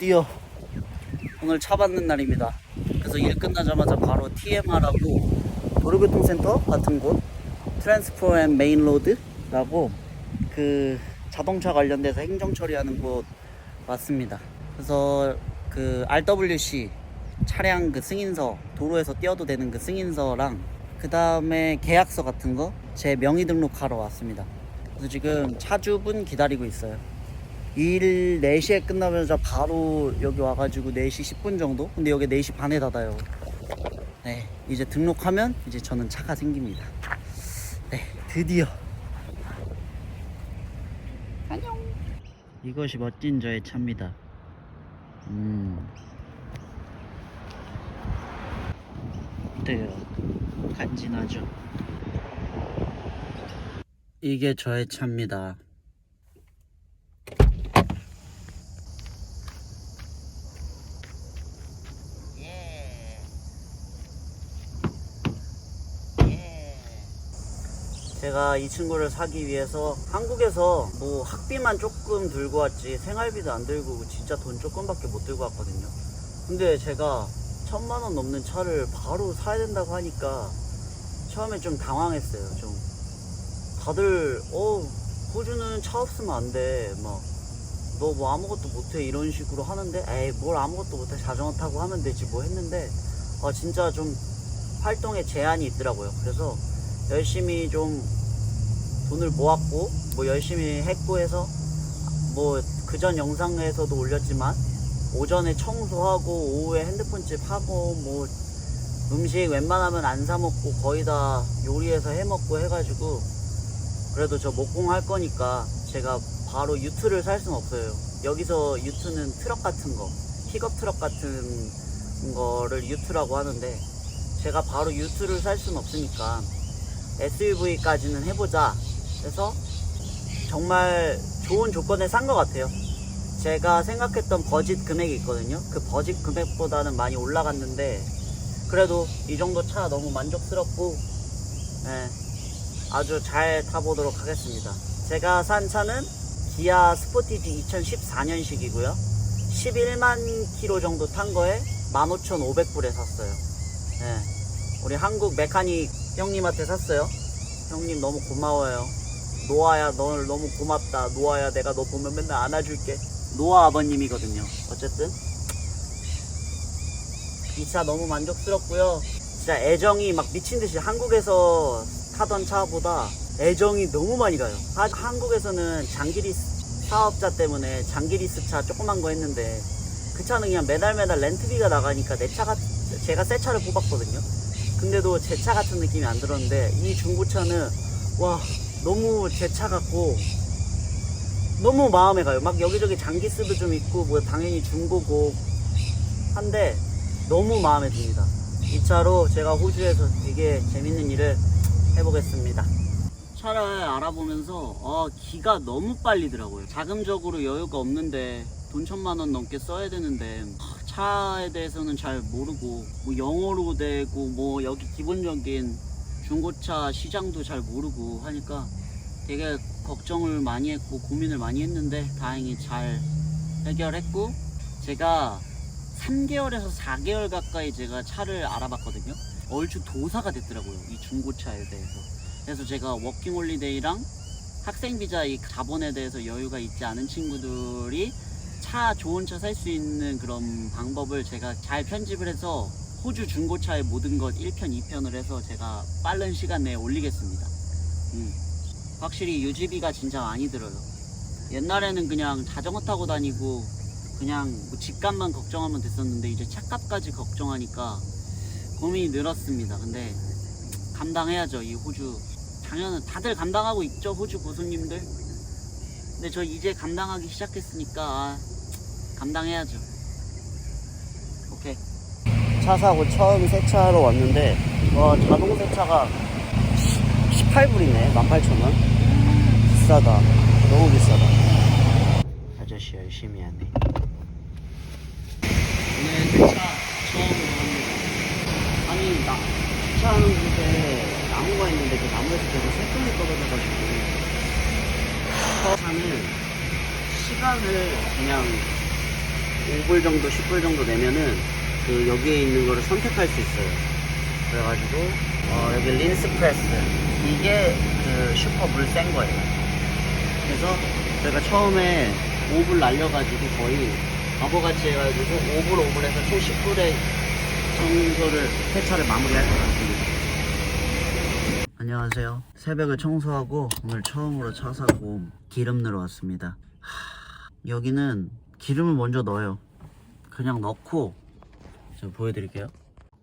드디어 오늘 차 받는 날입니다. 그래서 일 끝나자마자 바로 TMR하고 도로교통센터 같은 곳 트랜스포 앤 메인 로드라고 그 자동차 관련돼서 행정 처리하는 곳 왔습니다. 그래서 그 RWC 차량 그 승인서 도로에서 띄어도 되는 그 승인서랑 그 다음에 계약서 같은 거 제 명의 등록하러 왔습니다. 그래서 지금 차주분 기다리고 있어요. 일 4시에 끝나면서 바로 여기 와가지고 4시 10분 정도? 근데 여기 4시 반에 닫아요. 네, 이제 등록하면 이제 저는 차가 생깁니다. 네, 드디어. 안녕. 이것이 멋진 저의 차입니다. 음. 어때요? 간지나죠? 이게 저의 차입니다. 제가 이 친구를 사기 위해서 한국에서 뭐 학비만 조금 들고 왔지 생활비도 안 들고 진짜 돈 조금밖에 못 들고 왔거든요. 근데 제가 천만 원 넘는 차를 바로 사야 된다고 하니까 처음에 좀 당황했어요. 좀 다들 어 호주는 차 없으면 안 돼. 막 너 뭐 아무것도 못해 이런 식으로 하는데 에이 뭘 아무것도 못해 자전거 타고 하면 되지 뭐 했는데 아 진짜 좀 활동에 제한이 있더라고요. 그래서 열심히 좀 돈을 모았고 뭐 열심히 했고 해서 뭐 그전 영상에서도 올렸지만 오전에 청소하고 오후에 핸드폰집 하고 뭐 음식 웬만하면 안 사 먹고 거의 다 요리해서 해 먹고 해가지고 그래도 저 목공 할 거니까 제가 바로 유트를 살 순 없어요. 여기서 유트는 트럭 같은 거, 픽업 트럭 같은 거를 유트라고 하는데 제가 바로 유트를 살 순 없으니까 SUV까지는 해보자. 그래서 정말 좋은 조건에 산 것 같아요. 제가 생각했던 버짓 금액이 있거든요. 그 버짓 금액보다는 많이 올라갔는데 그래도 이 정도 차 너무 만족스럽고 예, 아주 잘 타보도록 하겠습니다. 제가 산 차는 기아 스포티지 2014년식이고요. 11만 킬로 정도 탄 거에 15,500불에 샀어요. 예, 우리 한국 메카닉 형님한테 샀어요. 형님 너무 고마워요. 노아야 널 너무 고맙다. 노아야 내가 너 보면 맨날 안아줄게. 노아 아버님이거든요. 어쨌든 이 차 너무 만족스럽고요. 진짜 애정이 막 미친 듯이 한국에서 타던 차보다 애정이 너무 많이 가요. 하- 한국에서는 장기리스 사업자 때문에 장기리스 차 조그만 거 했는데 그 차는 그냥 매달 매달 렌트비가 나가니까 내 차가 제가 새 차를 뽑았거든요. 근데도 제 차 같은 느낌이 안 들었는데 이 중고차는 와 너무 제 차 같고 너무 마음에 가요. 막 여기저기 장기스도 좀 있고 뭐 당연히 중고고 한데 너무 마음에 듭니다. 이 차로 제가 호주에서 되게 재밌는 일을 해보겠습니다. 차를 알아보면서 어, 기가 너무 빨리더라고요. 자금적으로 여유가 없는데 돈 천만 원 넘게 써야 되는데 하, 차에 대해서는 잘 모르고 뭐 영어로 되고 뭐 여기 기본적인 중고차 시장도 잘 모르고 하니까 되게 걱정을 많이 했고 고민을 많이 했는데 다행히 잘 해결했고 제가 3개월에서 4개월 가까이 제가 차를 알아봤거든요. 얼추 도사가 됐더라고요. 이 중고차에 대해서. 그래서 제가 워킹홀리데이랑 학생비자 이 자본에 대해서 여유가 있지 않은 친구들이 차 좋은 차 살 수 있는 그런 방법을 제가 잘 편집을 해서 호주 중고차의 모든 것 1편 2편을 해서 제가 빠른 시간 내에 올리겠습니다. 음. 확실히 유지비가 진짜 많이 들어요. 옛날에는 그냥 자전거 타고 다니고 그냥 뭐 집값만 걱정하면 됐었는데 이제 차값까지 걱정하니까 고민이 늘었습니다. 근데 감당해야죠 이 호주. 당연히 다들 감당하고 있죠 호주 고수님들. 근데 저 이제 감당하기 시작했으니까 아, 감당해야죠. 오케이. 차 사고 처음 세차하러 왔는데 와 자동 세차가 18불이네 18,000원? 비싸다. 너무 비싸다. 아저씨 열심히 하네. 오늘 세차 처음 해봅니다 아니 나 세차하는 곳에 나무가 있는데 그 나무에서 계속 새똥이 떨어져가지고. 차는 시간을 그냥 5불 정도, 10불 정도 내면은 그 여기에 있는 거를 선택할 수 있어요. 그래가지고 어, 여기 린스 프레스 이게 그 슈퍼 물 센 거예요. 그래서 저희가 처음에 5불 날려가지고 거의 바보같이 해가지고 5불 5불 해서 총 10불에 청소를 세차를 마무리할 것 같습니다. 안녕하세요. 새벽에 청소하고 오늘 처음으로 차 사고 기름 넣으러 왔습니다. 하, 여기는 기름을 먼저 넣어요. 그냥 넣고 제가 보여드릴게요.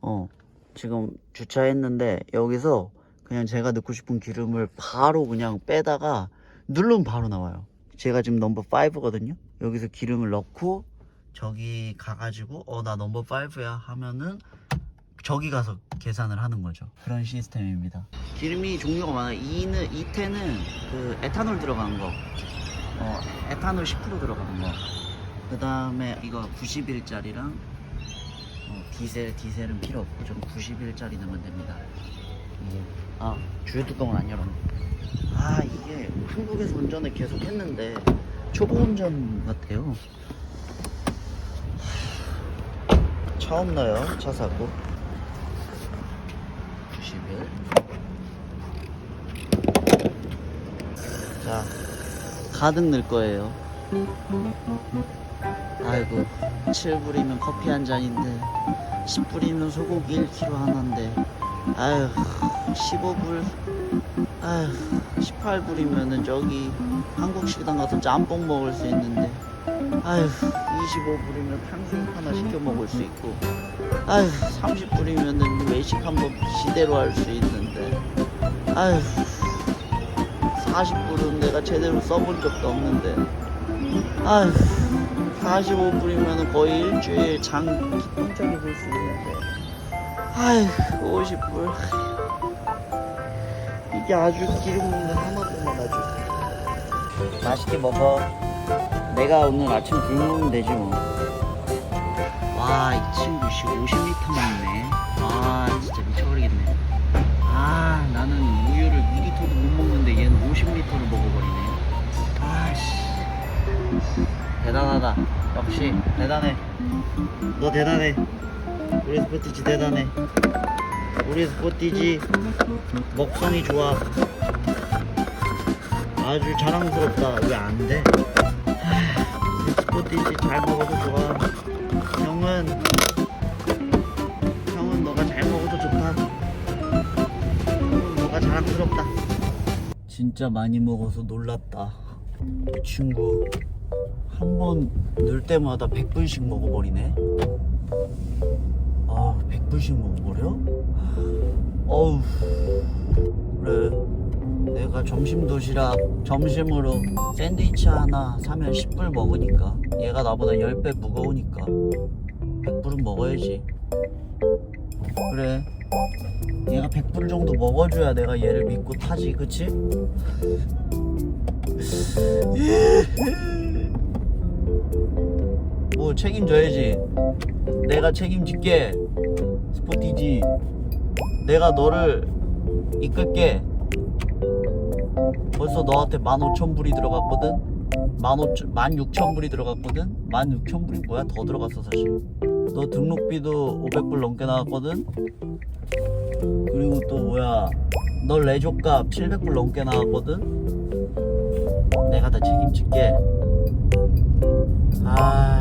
어, 지금 주차했는데 여기서 그냥 제가 넣고 싶은 기름을 바로 그냥 빼다가 누르면 바로 나와요. 제가 지금 넘버 5거든요. 여기서 기름을 넣고 저기 가가지고 어 나 넘버 5야 하면은 저기 가서 계산을 하는 거죠. 그런 시스템입니다. 기름이 종류가 많아요. 2는 2태는 그 에탄올 들어간 거, 어 에탄올 10% 들어간 거. 그 다음에 이거 90일짜리랑 어, 디젤 디젤은 필요 없고 좀 90일짜리 넣으면 됩니다. 이게 아 주유 뚜껑은 안 열었네. 아 이게 한국에서 운전을 계속 했는데 초보 운전 같아요. 하, 처음 넣어요 차 사고 90일 자 가득 넣을 거예요 아이고 7불이면 커피 한 잔인데 10불이면 소고기 1kg 하나인데 아휴 15불 아휴 18불이면은 저기 한국 식당 가서 짬뽕 먹을 수 있는데 아휴 25불이면 탕수육 하나 시켜 먹을 수 있고 아휴 30불이면은 외식 한번 시대로 할 수 있는데 아휴 40불은 내가 제대로 써본 적도 없는데 아휴 45불이면 거의 일주일 장 기본적이 볼수 있는데 아휴 50불 이게 아주 기름 먹는 하나뿐만 아주 맛있게 먹어 내가 오늘 아침 굶으면 되지 뭐. 와, 이 친구 씨 50리터 먹네. 아, 진짜 미쳐버리겠네. 아, 나는 우유를 2리터도 못 먹는데 얘는 50리터를 먹어버리네. 아, 씨. 대단하다. 역시, 대단해. 너 대단해. 우리 스포티지 대단해. 우리 스포티지 먹성이 좋아. 아주 자랑스럽다. 왜 안 돼? 스포티지 잘 먹어도 좋아. 형은 형은 너가 잘 먹어도 좋다. 형은 너가 자랑스럽다. 진짜 많이 먹어서 놀랐다. 이 친구 한 번 넣을 때마다 100분씩 먹어버리네. 아, 100분씩 먹어버려? 어우, 그래. 내가 점심 도시락 점심으로 샌드위치 하나 사면 10불 먹으니까 얘가 나보다 10배 무거우니까 100불은 먹어야지 그래 얘가 100불 정도 먹어줘야 내가 얘를 믿고 타지 그치? 뭐 책임져야지 내가 책임질게 스포티지 내가 너를 이끌게 벌써 너한테 15,000불이 들어갔거든? 15,000, 16,000불이 들어갔거든? 16,000불이 뭐야? 더 들어갔어 사실 너 등록비도 500불 넘게 나왔거든? 그리고 또 뭐야 너 레조값 700불 넘게 나왔거든? 내가 다 책임질게. 아